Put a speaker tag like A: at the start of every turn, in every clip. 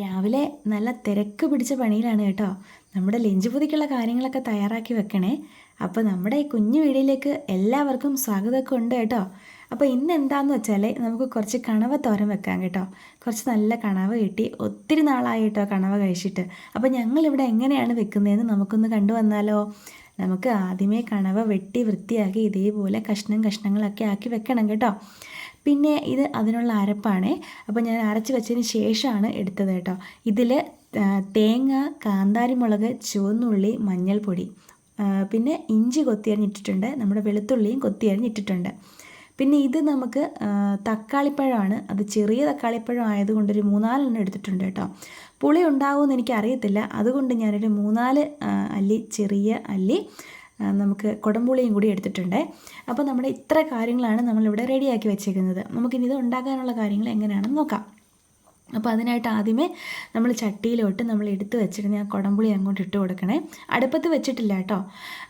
A: രാവിലെ നല്ല തിരക്ക് പിടിച്ച പണിയിലാണ് കേട്ടോ. നമ്മുടെ ലഞ്ച് പൊതിക്കുള്ള കാര്യങ്ങളൊക്കെ തയ്യാറാക്കി വെക്കണേ. അപ്പോൾ നമ്മുടെ ഈ കുഞ്ഞു വീടിലേക്ക് എല്ലാവർക്കും സ്വാഗതമൊക്കെ ഉണ്ട് കേട്ടോ. അപ്പോൾ ഇന്ന് എന്താന്ന് വെച്ചാൽ നമുക്ക് കുറച്ച് കണവ തോരൻ വെക്കാം കേട്ടോ. കുറച്ച് നല്ല കണവ കിട്ടി. ഒത്തിരി നാളായി കേട്ടോ കണവ കഴിച്ചിട്ട്. അപ്പോൾ ഞങ്ങളിവിടെ എങ്ങനെയാണ് വെക്കുന്നതെന്ന് നമുക്കൊന്ന് കണ്ടു വന്നാലോ. നമുക്ക് ആദ്യമേ കണവ വെട്ടി വൃത്തിയാക്കി ഇതേപോലെ കഷ്ണം കഷ്ണങ്ങളൊക്കെ ആക്കി വെക്കണം കേട്ടോ. പിന്നെ ഇത് അതിനുള്ള അരപ്പാണ്. അപ്പോൾ ഞാൻ അരച്ച് വെച്ചതിന് ശേഷമാണ് എടുത്തത് കേട്ടോ. ഇതിൽ തേങ്ങ കാന്താരിമുളക് ചുവന്നുള്ളി മഞ്ഞൾപ്പൊടി പിന്നെ ഇഞ്ചി കൊത്തിയരിഞ്ഞിട്ടിട്ടുണ്ട്. നമ്മുടെ വെളുത്തുള്ളിയും കൊത്തിയരിഞ്ഞിട്ടിട്ടുണ്ട്. പിന്നെ ഇത് നമുക്ക് തക്കാളിപ്പഴമാണ്. അത് ചെറിയ തക്കാളിപ്പഴം ആയതുകൊണ്ട് ഒരു മൂന്നാലെണ്ണം എടുത്തിട്ടുണ്ട് കേട്ടോ. പുളി ഉണ്ടാവുമെന്ന് എനിക്കറിയത്തില്ല. അതുകൊണ്ട് ഞാനൊരു മൂന്നാൽ അല്ലി ചെറിയ അല്ലി നമുക്ക് കുടംപുളിയും കൂടി എടുത്തിട്ടുണ്ട്. അപ്പോൾ നമ്മുടെ ഇത്ര കാര്യങ്ങളാണ് നമ്മളിവിടെ റെഡിയാക്കി വെച്ചേക്കുന്നത്. നമുക്കിനി ഇത് ഉണ്ടാക്കാനുള്ള കാര്യങ്ങൾ എങ്ങനെയാണെന്ന് നോക്കാം. അപ്പോൾ അതിനായിട്ട് ആദ്യമേ നമ്മൾ ചട്ടിയിലോട്ട് നമ്മൾ എടുത്ത് വെച്ചിരുന്ന ആ കുടംപുളി അങ്ങോട്ട് ഇട്ട് കൊടുക്കണേ. അടുപ്പത്ത് വെച്ചിട്ടില്ല കേട്ടോ.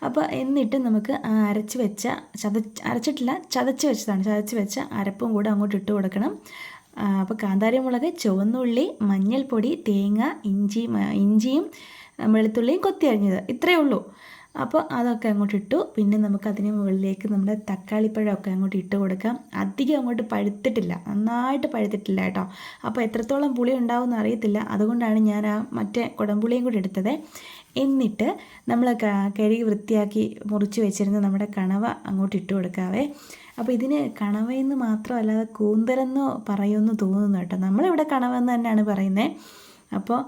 A: അപ്പോൾ എന്നിട്ട് നമുക്ക് അരച്ച് വെച്ച ചത അരച്ചിട്ടില്ല ചതച്ച് വെച്ചതാണ്. ചതച്ച് വെച്ച അരപ്പും കൂടെ അങ്ങോട്ട് ഇട്ട് കൊടുക്കണം. അപ്പോൾ കാന്താരി മുളക് ചുവന്നുള്ളി മഞ്ഞൾപ്പൊടി തേങ്ങ ഇഞ്ചി ഇഞ്ചിയും വെളുത്തുള്ളിയും കൊത്തി അരിഞ്ഞത്. ഇത്രയേ ഉള്ളൂ. അപ്പോൾ അതൊക്കെ അങ്ങോട്ട് ഇട്ടു. പിന്നെ നമുക്ക് അതിന് മുകളിലേക്ക് നമ്മുടെ തക്കാളിപ്പഴമൊക്കെ അങ്ങോട്ട് ഇട്ട് കൊടുക്കാം. അധികം അങ്ങോട്ട് പഴുത്തിട്ടില്ല. നന്നായിട്ട് പഴുത്തിട്ടില്ല കേട്ടോ. അപ്പോൾ എത്രത്തോളം പുളി ഉണ്ടാവും അറിയത്തില്ല. അതുകൊണ്ടാണ് ഞാൻ ആ മറ്റേ കുടംപുളിയും കൂടി എടുത്തത്. എന്നിട്ട് നമ്മൾ കഴുകി വൃത്തിയാക്കി മുറിച്ച് വെച്ചിരുന്ന നമ്മുടെ കണവ അങ്ങോട്ട് ഇട്ട് കൊടുക്കാവേ. അപ്പോൾ ഇതിന് കണവയെന്ന് മാത്രമല്ലാതെ കൂന്തലെന്നോ പറയുമെന്ന് തോന്നുന്നു കേട്ടോ. നമ്മളിവിടെ കണവെന്ന് തന്നെയാണ് പറയുന്നത് അപ്പോൾ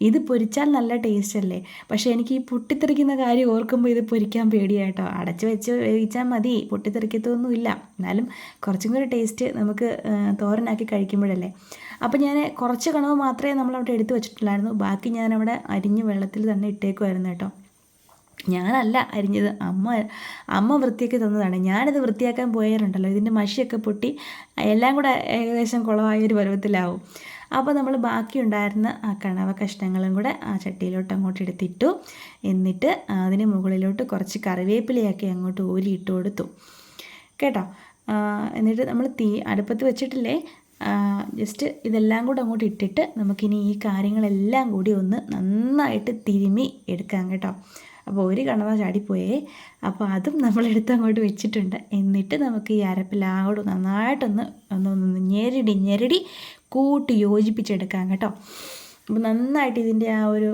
A: ഇത് പൊരിച്ചാൽ നല്ല ടേസ്റ്റ് അല്ലേ? പക്ഷേ എനിക്ക് ഈ പൊട്ടിത്തെറിക്കുന്ന കാര്യം ഓർക്കുമ്പോൾ ഇത് പൊരിക്കാൻ പേടിയായിട്ടോ അടച്ച് വെച്ച് വേവിച്ചാൽ മതി. പൊട്ടിത്തെറിക്കത്തൊന്നുമില്ല എന്നാലും കുറച്ചും കൂടി ടേസ്റ്റ് നമുക്ക് തോരനാക്കി കഴിക്കുമ്പോഴല്ലേ. അപ്പോൾ ഞാൻ കുറച്ച് കണവ് മാത്രമേ നമ്മളവിടെ എടുത്തു വെച്ചിട്ടുള്ളായിരുന്നു ബാക്കി ഞാനവിടെ അരിഞ്ഞ് വെള്ളത്തിൽ തന്നെ ഇട്ടേക്കുമായിരുന്നു കേട്ടോ. ഞാനല്ല അരിഞ്ഞത്. അമ്മ അമ്മ വൃത്തിയാക്കി തന്നതാണ്. ഞാനിത് വൃത്തിയാക്കാൻ പോയാലുണ്ടല്ലോ. ഇതിന്റെ മഷിയൊക്കെ പൊട്ടി എല്ലാം കൂടെ ഏകദേശം കുളമായ ഒരു പരുവത്തിലാവും. അപ്പോൾ നമ്മൾ ബാക്കി ഉണ്ടായിരുന്ന ആ കണവ കഷ്ണങ്ങളും കൂടെ ആ ചട്ടിയിലോട്ട് അങ്ങോട്ട് എടുത്തിട്ടു. എന്നിട്ട് അതിന് മുകളിലോട്ട് കുറച്ച് കറിവേപ്പിലയൊക്കെ അങ്ങോട്ട് ഊരി ഇട്ട് കൊടുത്തു. കേട്ടോ? എന്നിട്ട് നമ്മൾ തീ അടുപ്പത്ത് വെച്ചിട്ടില്ലേ? ജസ്റ്റ് ഇതെല്ലാം കൂടെ അങ്ങോട്ട് ഇട്ടിട്ട് നമുക്കിനി ഈ കാര്യങ്ങളെല്ലാം കൂടി ഒന്ന് നന്നായിട്ട് തിരുമി എടുക്കാം കേട്ടോ. അപ്പോൾ ഒരു കണവ ചാടിപ്പോയേ. അപ്പോൾ അതും നമ്മളെടുത്ത് അങ്ങോട്ട് വെച്ചിട്ടുണ്ട്. എന്നിട്ട് നമുക്ക് ഈ അരപ്പിലാകോട് നന്നായിട്ടൊന്ന് ഒന്ന് ഞെരടി ഞെരടി കൂട്ടി യോജിപ്പിച്ചെടുക്കാം കേട്ടോ. അപ്പോൾ നന്നായിട്ട് ഇതിന്റെ ആ ഒരു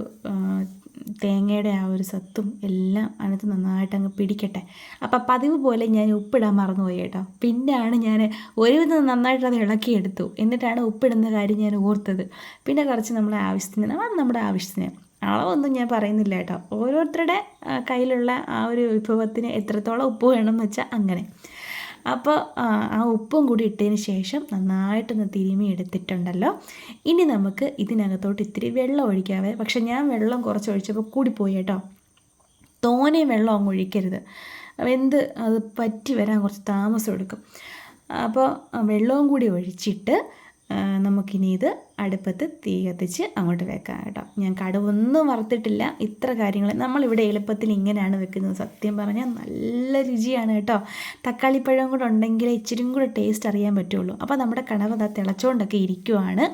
A: തേങ്ങയുടെ ആ ഒരു സത്തും എല്ലാം അതിനകത്ത് നന്നായിട്ട് അങ്ങ് പിടിക്കട്ടെ. അപ്പം പതിവ് പോലെ ഞാൻ ഉപ്പിടാൻ മറന്നുപോയി കേട്ടോ. പിന്നെയാണ് ഞാൻ ഒരുവിധം നന്നായിട്ട് അത് ഇളക്കിയെടുത്തു. എന്നിട്ടാണ് ഉപ്പിടുന്ന കാര്യം ഞാൻ ഓർത്തത്. പിന്നെ കുറച്ച് നമ്മളെ ആവശ്യത്തിന് നമ്മുടെ ആവശ്യത്തിന്. അളവൊന്നും ഞാൻ പറയുന്നില്ല കേട്ടോ. ഓരോരുത്തരുടെ കയ്യിലുള്ള ആ ഒരു വിഭവത്തിന് എത്രത്തോളം ഉപ്പ് വേണം എന്ന് വെച്ചാൽ അങ്ങനെ. അപ്പോൾ ആ ഉപ്പും കൂടി ഇട്ടതിന് ശേഷം നന്നായിട്ടൊന്ന് തിരുമി എടുത്തിട്ടുണ്ടല്ലോ. ഇനി നമുക്ക് ഇതിനകത്തോട്ട് ഇത്തിരി വെള്ളം ഒഴിക്കാവേ. പക്ഷെ ഞാൻ വെള്ളം കുറച്ച് ഒഴിച്ചപ്പോൾ കൂടിപ്പോയി കേട്ടോ. തോനെ വെള്ളം അങ്ങ് ഒഴിക്കരുത്. എന്ത് അത് പറ്റി വരാൻ കുറച്ച് താമസം എടുക്കും. അപ്പോൾ വെള്ളവും കൂടി ഒഴിച്ചിട്ട് നമുക്കിനി ഇത് അടുപ്പത്ത് തീ കത്തിച്ച് അങ്ങോട്ട് വെക്കാം കേട്ടോ. ഞാൻ കടുവൊന്നും വറുത്തിട്ടില്ല. ഇത്ര കാര്യങ്ങൾ നമ്മളിവിടെ എളുപ്പത്തിൽ ഇങ്ങനെയാണ് വെക്കുന്നത്. സത്യം പറഞ്ഞാൽ നല്ല രുചിയാണ് കേട്ടോ. തക്കാളിപ്പഴം കൂടെ ഉണ്ടെങ്കിൽ ഇച്ചിരി കൂടെ ടേസ്റ്റ് അറിയാൻ പറ്റുള്ളൂ. അപ്പോൾ നമ്മുടെ കടവ് അത് തിളച്ചുകൊണ്ടൊക്കെ ഇരിക്കുവാണ്.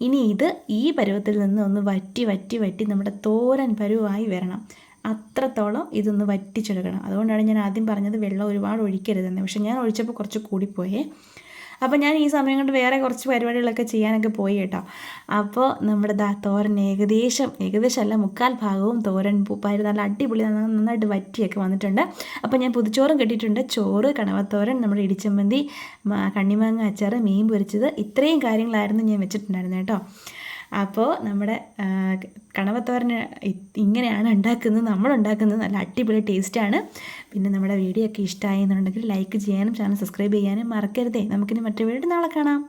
A: ഇനി ഇത് ഈ പരുവത്തിൽ നിന്ന് ഒന്ന് വറ്റി വറ്റി വറ്റി നമ്മുടെ തോരൻ പരുവായി വരണം. അത്രത്തോളം ഇതൊന്ന് വറ്റിച്ചെടുക്കണം. അതുകൊണ്ടാണ് ഞാൻ ആദ്യം പറഞ്ഞത് വെള്ളം ഒരുപാട് ഒഴിക്കരുതെന്ന്. പക്ഷേ ഞാൻ ഒഴിച്ചപ്പോൾ കുറച്ച് കൂടിപ്പോയേ. അപ്പോൾ ഞാൻ ഈ സമയം കൊണ്ട് വേറെ കുറച്ച് പരിപാടികളൊക്കെ ചെയ്യാനൊക്കെ പോയി കേട്ടോ. അപ്പോൾ നമ്മുടെ ദാ തോരൻ ഏകദേശം ഏകദേശം അല്ല മുക്കാൽ ഭാഗവും തോരൻ പൂപ്പായി നല്ല അടിപൊളി നന്നായിട്ട് വറ്റിയൊക്കെ വന്നിട്ടുണ്ട്. അപ്പോൾ ഞാൻ പുതുച്ചോറും കെട്ടിയിട്ടുണ്ട്. ചോറ് കണവത്തോരൻ നമ്മുടെ ഇടിച്ചമ്പന്തി കണ്ണിമാങ്ങ അച്ചാറ് മീൻ പൊരിച്ചത് ഇത്രയും കാര്യങ്ങളായിരുന്നു ഞാൻ വെച്ചിട്ടുണ്ടായിരുന്നു കേട്ടോ. അപ്പോൾ നമ്മുടെ കണവത്തോരന് ഇങ്ങനെയാണ് ഉണ്ടാക്കുന്നത് നമ്മൾ ഉണ്ടാക്കുന്നത് നല്ല അടിപൊളി ടേസ്റ്റാണ്. പിന്നെ നമ്മുടെ വീഡിയോ ഒക്കെ ഇഷ്ടമായി എന്നുണ്ടെങ്കിൽ ലൈക്ക് ചെയ്യാനും ചാനൽ സബ്സ്ക്രൈബ് ചെയ്യാനും മറക്കരുതേ. നമുക്കിനി മറ്റൊരു വീഡിയോ നാളെ കാണാം.